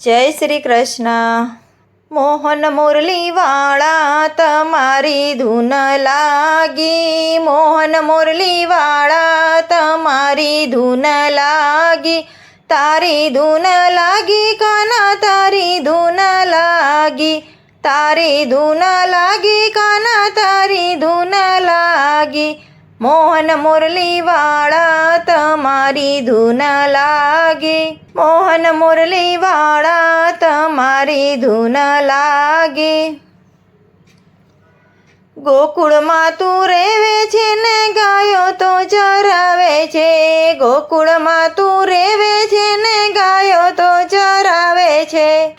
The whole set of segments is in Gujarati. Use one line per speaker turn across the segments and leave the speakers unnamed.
જય શ્રી કૃષ્ણ મોહન મુરલીવાળા તમારી ધૂન લાગી મોહન મુરલીવાળા તમારી ધૂન લાગી તારી ધૂન લાગી કાના તારી ધૂન લાગી તારી ધૂન લાગી કાના તારી ધૂન લાગી મોહન મુરલીવાળા તમારી ધૂન લાગી. મોહન મુરલીવાળા તમારી ધૂન લાગી. ગોકુળમાં તું રેવે છે ને ગાયો તો ચરાવે છે. ગોકુળમાં તું રેવે છે ને ગાયો તો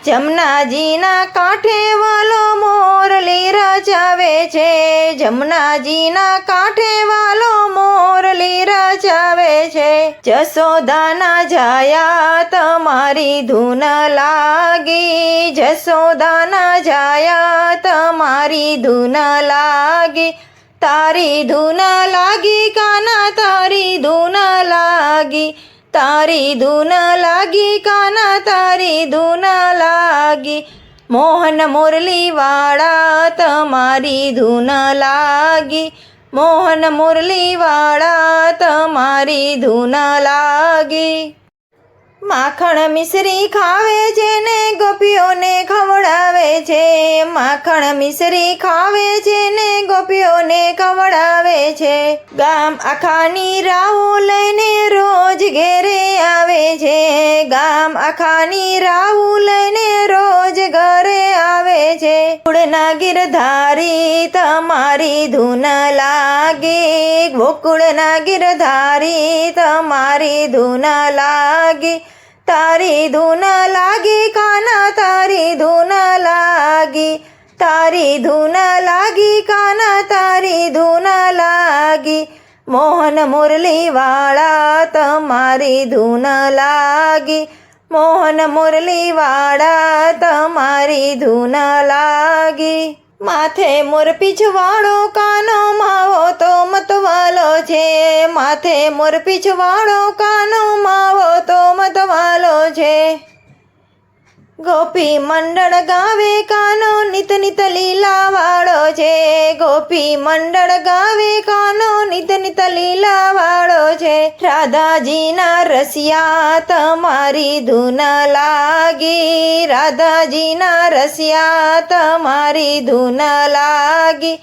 જમનાજીના કાંઠે વાલો મોરલી રચાવે છે. જમનાજીના કાંઠે વાલો મોરલી રચાવે છે. જસોદાના જાયા તમારી ધૂન લાગી. જસોદાના જાયા તમારી ધૂન લાગી. તારી ધૂન લાગી કાના, તારી ધૂન લાગી. તારી ધૂન લાગી કાના તારી ધૂન લાગી મોહન મુરલીવાળા તમારી ધૂન લાગી મોહન મુરલીવાળા તમારી ધૂન લાગી. માખણ મિશ્રી ખાવે છે ને, ગોપીઓને ખવડાવે છે. માખણ મિશ્રી ખાવે છે ને, ગોપીઓને ખવડાવે છે. ગામ આખાની રાહુ લઈને રોજ ઘેરે આવે છે. ગામ આખાની રાહુ લઈને રોજ ઘરે છે? કુળના ગીરધારી તમારી ધૂન લાગે. ગોકુળના ગીરધારી તમારી ધૂન લાગે. તારી ધૂન લાગી, કાના તારી ધૂન લાગી. તારી ધૂન લાગી, કાના તારી ધૂન લાગી. મોહન મુરલી વાળા તમારી ધૂન લાગી. મોહન મુરલીવાળા તમારી ધૂન લાગી. માથે મોર પીછવાળો કાનો માવો તો મતવાલો છે. માથે મોર પીછવાળો કાનો ગોપી મંડળ ગાવે કાનો, નિત નિત લીલાવાળો છે. ગોપી મંડળ ગાવે કાનો, નિત નિત લીલાવાળો છે. રાધાજીના રસિયા તમારી ધૂન લાગી. રાધાજીના રસિયા તમારી ધૂન લાગી.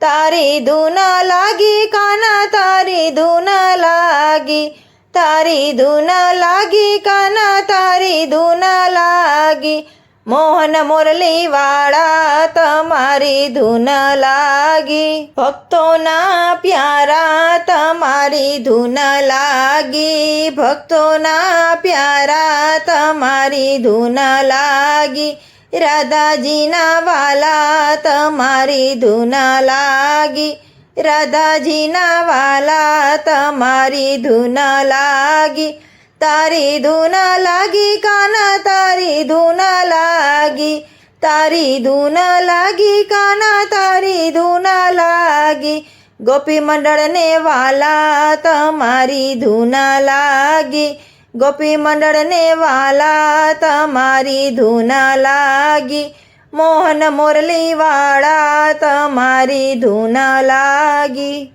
તારી ધૂન લાગી, કાના તારી ધૂન લાગી. તારી દુના લાગી, કાના તારી ધૂના લાગી. મોહન મુરલીવાળા તમારી ધૂન લાગી. ભક્તોના પ્યારા તમારી ધૂન લાગી. ભક્તોના પ્યારા તમારી ધૂન લાગી. રાધાજીના વાલા તમારી ધૂન લાગી. રાધાજીના વાલા, તમારી ધૂન લાગી, તારી ધૂન લાગી, કાના તારી ધૂન લાગી, તારી ધૂન લાગી, કાના તારી ધૂન લાગી, ગોપી મંડળને વાલા, તમારી ધૂન લાગી, ગોપી મંડળને વાલા, તમારી ધૂન લાગી મોહન મુરલીવાળા તમારી ધૂન લાગી.